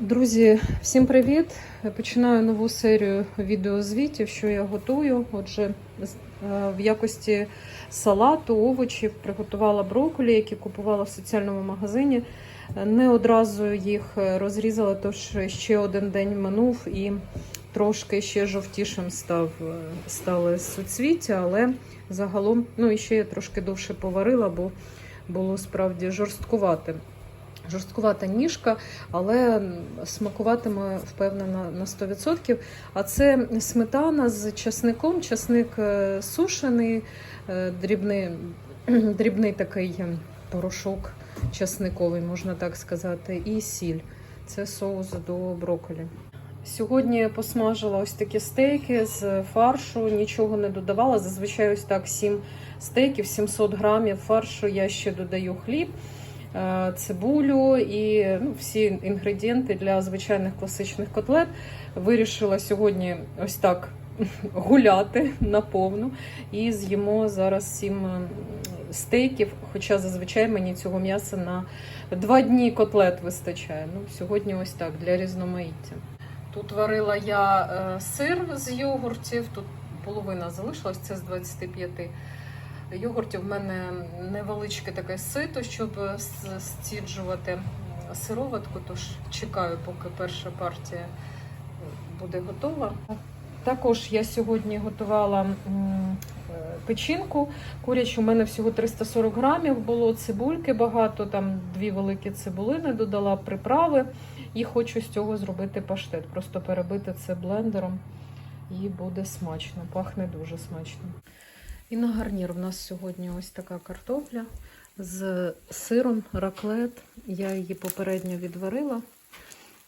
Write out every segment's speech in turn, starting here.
Друзі, всім привіт! Починаю нову серію відеозвітів, що я готую. Отже, е, в якості салату, овочів приготувала брокколі, які купувала в соціальному магазині. Не одразу їх розрізала, тож ще один день минув і трошки ще жовтішим став, е, стали суцвіття, але загалом, ну і ще я трошки довше поварила, бо було справді жорсткувати. Жорсткувата ніжка, але смакуватиме впевнена на 100%. А це сметана з часником, часник е, сушений, е, дрібний, дрібний такий порошок часниковий, можна так сказати, і сіль. Це соус до брокколі. Сьогодні посмажила ось такі стейки з фаршу, нічого не додавала. Зазвичай ось так 7 стейків, 700 грамів фаршу. Я ще додаю хліб цибулю і ну, всі інгредієнти для звичайних класичних котлет. Вирішила сьогодні ось так гуляти наповну і з'їмо зараз сім стейків. Хоча зазвичай мені цього м'яса на два дні котлет вистачає. Ну, сьогодні ось так для різноманіття. Тут варила я е, сир з йогуртів, тут половина залишилась, це з 25 йогуртів. В мене невеличке таке сито, щоб с- стіджувати сироватку, тож чекаю, поки перша партія буде готова. Також я сьогодні готувала е, печінку. Курячу у мене всього 340 грамів було цибульки багато, там дві великі цибулини додала приправи. І хочу з цього зробити паштет. Просто перебити це блендером і буде смачно. Пахне дуже смачно. І на гарнір в нас сьогодні ось така картопля з сиром, раклет. Я її попередньо відварила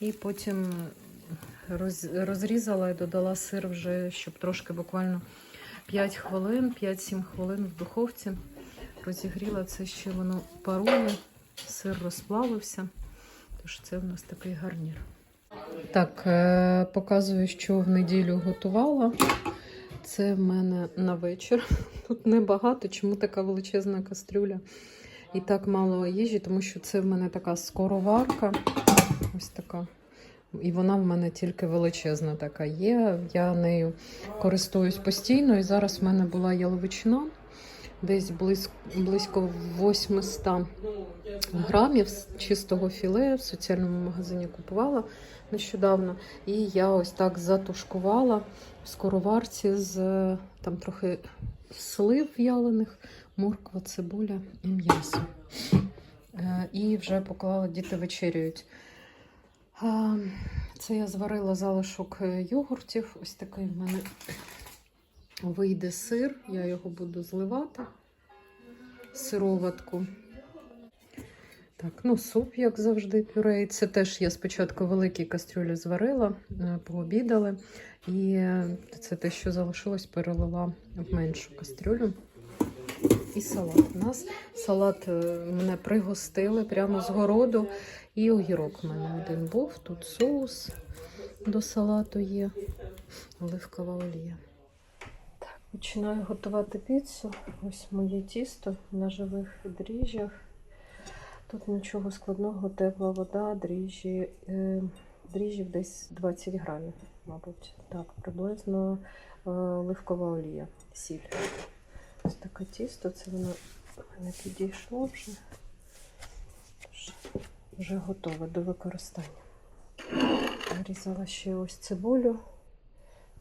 і потім роз- розрізала і додала сир вже, щоб трошки буквально 5 хвилин, 5-7 хвилин в духовці. Розігріла це ще воно парує, сир розплавився. Тож це в нас такий гарнір. Так, е, показую, що в неділю готувала. Це в мене на вечір. Тут небагато. Чому така величезна кастрюля і так мало їжі, тому що це в мене така скороварка. Ось така. І вона в мене тільки величезна така є. Я нею користуюсь постійно. І зараз в мене була яловичина, десь близько, близько 800 грамів чистого філе в соціальному магазині купувала нещодавно. І я ось так затушкувала в скороварці з там трохи слив в'ялених, морква, цибуля і м'ясо. Е, І вже поклала, діти вечеряють. Це я зварила залишок йогуртів. Ось такий в мене вийде сир. Я його буду зливати. Сироватку. Так, ну суп, як завжди, пюре. І Це теж я спочатку в великій кастрюлі зварила, е, пообідали. І це те, що залишилось, перелила в меншу кастрюлю. І салат. У нас салат е, мене пригостили прямо з городу. І огірок у мене один був. Тут соус до салату є, оливкова олія. Починаю готувати піцу. Ось моє тісто на живих дріжджах. Тут нічого складного, тепла вода, дріжджі, е, дріжджів десь 20 грамів, мабуть. Так, приблизно е, оливкова олія, сіль. Ось таке тісто, це воно мене підійшло вже. Вже готове до використання. Нарізала ще ось цибулю.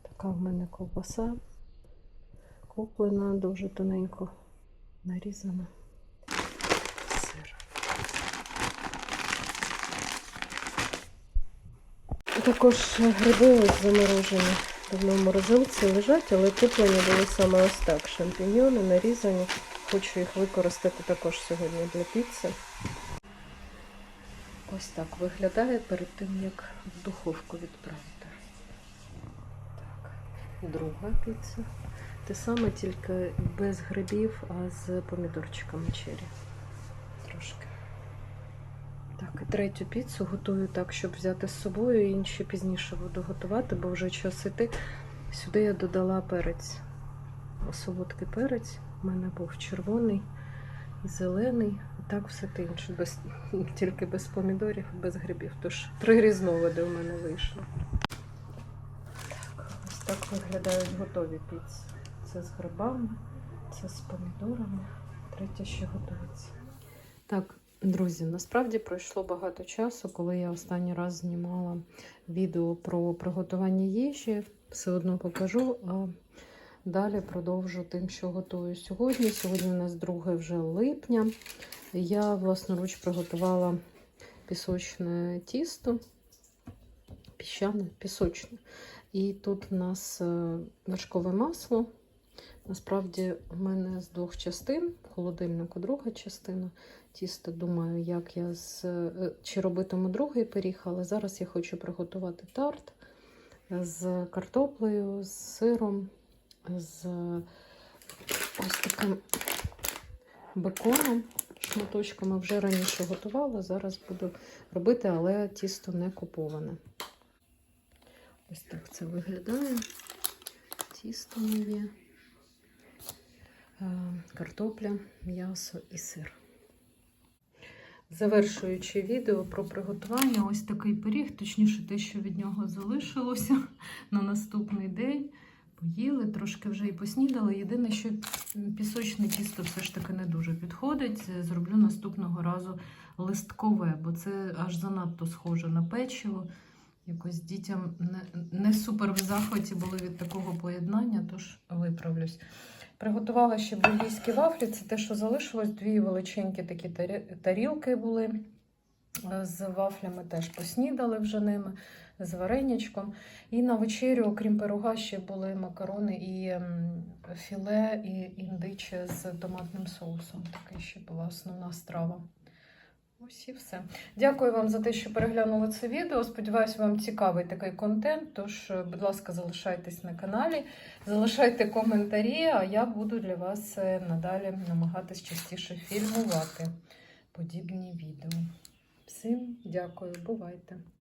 Така в мене ковбаса. Куплена, дуже тоненько нарізана. Також гриби заморожені. Давно в морозилці лежать, але куплені були саме ось так. Шампіньйони нарізані. Хочу їх використати також сьогодні для піци. Ось так виглядає перед тим, як в духовку відправити. Так, друга піца. Те саме, тільки без грибів, а з помідорчиками чері. Трошки. Так, третю піцу готую так, щоб взяти з собою. Інші пізніше буду готувати, бо вже час іти. Сюди я додала перець. Солодкий перець. У мене був червоний. зелений, і так все те інше, без, тільки без помідорів, без грибів. Тож три різновиди у мене вийшло. Так, ось так виглядають готові піци. Це з грибами, це з помідорами, третя ще готується. Так, друзі, насправді пройшло багато часу, коли я останній раз знімала відео про приготування їжі. Все одно покажу. А далі продовжу тим, що готую сьогодні. Сьогодні у нас 2 вже липня. Я власноруч приготувала пісочне тісто, піщане, пісочне. І тут в нас е, вершкове масло. Насправді, в мене з двох частин, в холодильнику друга частина. Тісто думаю, як я з е, чи робитиму другий пиріг, але зараз я хочу приготувати тарт з картоплею, з сиром, з ось таким беконом, шматочками. Вже раніше готувала, зараз буду робити, але тісто не куповане. Ось так це виглядає. Тісто моє, е, картопля, м'ясо і сир. Завершуючи відео про приготування, ось такий пиріг, точніше, те, що від нього залишилося на наступний день. Поїли, трошки вже і поснідали. Єдине, що пісочне тісто все ж таки не дуже підходить. Зроблю наступного разу листкове, бо це аж занадто схоже на печиво. Якось дітям не, не супер в захваті були від такого поєднання. Приготувала ще бельгійські вафлі. Це те, що залишилось. Дві величенькі такі тарілки були з вафлями, теж поснідали вже ними, з вареничком. І на вечерю, окрім пирога, ще були макарони і філе, і індиче з томатним соусом. Така ще була основна страва. Ось і все. Дякую вам за те, що переглянули це відео. Сподіваюсь, вам цікавий такий контент. Тож, будь ласка, залишайтесь на каналі, залишайте коментарі, а я буду для вас е, надалі намагатись частіше фільмувати подібні відео. Всім дякую, бувайте!